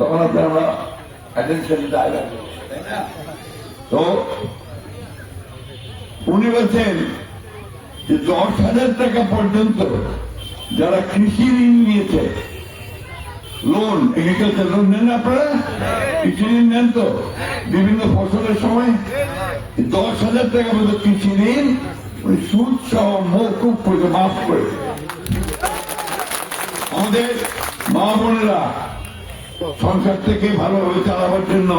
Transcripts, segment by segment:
তখন আপনার আমরা অ্যাটেনশন দেয় না? তো উনি বলছেন যে দশ হাজার টাকা পর্যন্ত যারা কৃষি ঋণ নিয়েছে লোন এগ্রিকালচার লোন নেন আপনারা? কৃষি ঋণ নেন তো? বিভিন্ন ফসলের সময়? দশ হাজার টাকা পর্যন্ত কৃষি ঋণ ওই সুদ সহ মৌকুব করে মাফ করে আমাদের মা বোনেরা সংসার থেকে ভালোভাবে চালাবার জন্য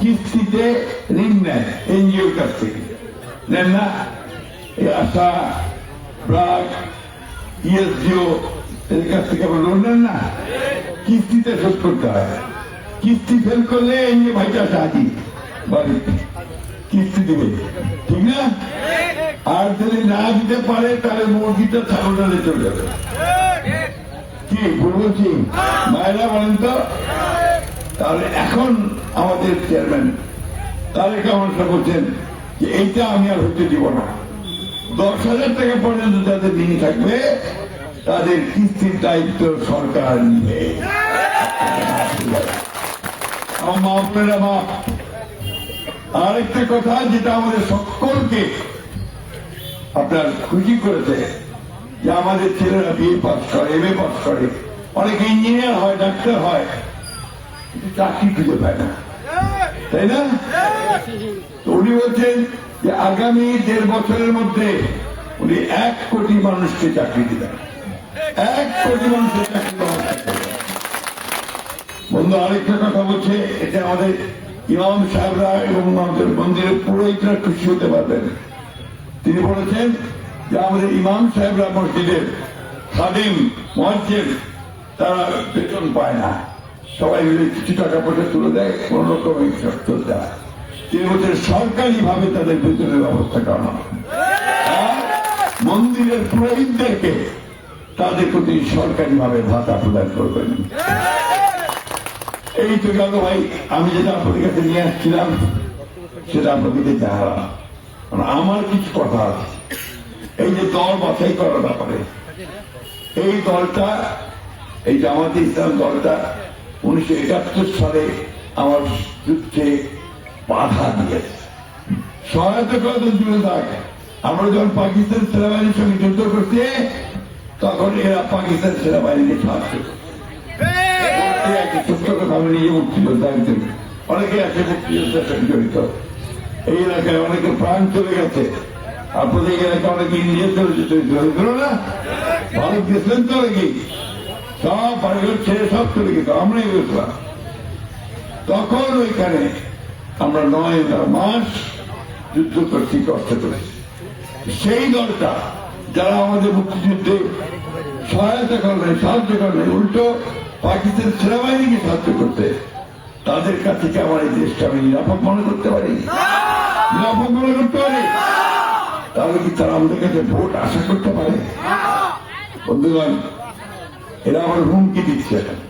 কিস্তিতে ঋণ নেয়, এনজিওর কাছ থেকে। নেন না? আশা ব্রাক ইএসডিও এর কাছ থেকে আবার লোন নেন না? কিস্তিতে শোধ করতে হয়। কিস্তি ফেল করলে এই যে ভাইটা সাহায্য বাড়িতে কিস্তি দিবে। ঠিক না? আর যদি না দিতে পারে, তাহলে মুরগিটা ছাগলটা চলে যাবে। কি বলছি মায়েরা বলেন তো? তাহলে এখন আমাদের চেয়ারম্যান তারেক রহমান সাহেব বলছেন যে এইটা আমি আর হতে দিব না। দশ হাজার টাকা পর্যন্ত যাদের ঋণ থাকবে, তাদের কিস্তির দায়িত্ব সরকার নিবে। মা আপনারা মা আরেকটা কথা যেটা আমাদের সকলকে আপনার খুশি করেছে যে আমাদের ছেলেরা বিএ পাস করে, এম এ পাস করে। অনেকে ইঞ্জিনিয়ার হয়, ডাক্তার হয় চাকরি খুঁজে পায় না। তাই না? তো উনি বলছেন যে আগামী দেড় বছরের মধ্যে উনি এক কোটি মানুষকে চাকরি দিবেন। এক কোটি মানুষের চাকরি বন্ধু, আরেকটা কথা বলছে, এটা আমাদের ইমাম সাহেবরা এবং আমাদের মন্দিরের পুরোহিতরা খুশি হতে পারবেন। তিনি বলেছেন যে আমাদের ইমাম সাহেবরা মসজিদের খাদিম, মসজিদ, তারা বেতন পায় না। সবাই মিলে কিছু টাকা পয়সা তুলে দেয় কোন রকম চলতে বলছেন সরকারি ভাবে তাদের বেতনের ব্যবস্থা করানো মন্দিরের পুরোহিতদেরকে তাদের প্রতি সরকারি ভাবে ভাতা প্রদান করবেন। এই তো গেল ভাই, আমি যেটা আপনাদের কাছে নিয়ে আসছিলাম, সেটা আপনাদেরকে জানালাম। আমার কিছু কথা আছে। এই যে দল বাছাই করার ব্যাপারে, এই দলটা, এই জামাতে ইসলাম দলটা উনিশশো একাত্তর সালে আমার যুদ্ধে বাধা দিয়েছে। সহায়তা করা তো দূরে থাক আমরা যখন পাকিস্তান সেনাবাহিনীর সঙ্গে যুদ্ধ করছি তখন এরা পাকিস্তান সেনাবাহিনীকে একজন অনেকে আছে মুক্তিযোদ্ধার জড়িত। এই এলাকায় অনেকে প্রাণ চলে গেছে। আপনাদের এলাকায় অনেকে ইন্ডিয়া চলে না ভারত গেছিলেন তো নাকি সব বাড়িঘর ছেড়ে সব চলে গেছে আমরাই গেছিলাম তখন ওইখানে আমরা নয় মাস যুদ্ধ করছি কষ্ট করেছি সেই দলটা যারা আমাদের মুক্তিযুদ্ধে সহায়তা করবে সাহায্য করবে উল্টো পাকিস্তান সেনাবাহিনীকে সাহায্য করতে তাদের কাছে কি আমার এই দেশকে আমি নিরাপদ মনে করতে পারি নিরাপদ মনে করতে পারি তাহলে কি তারা আমাদের কাছে ভোট আশা করতে পারে? বন্ধুগণ এরা আমার হুমকি দিচ্ছে।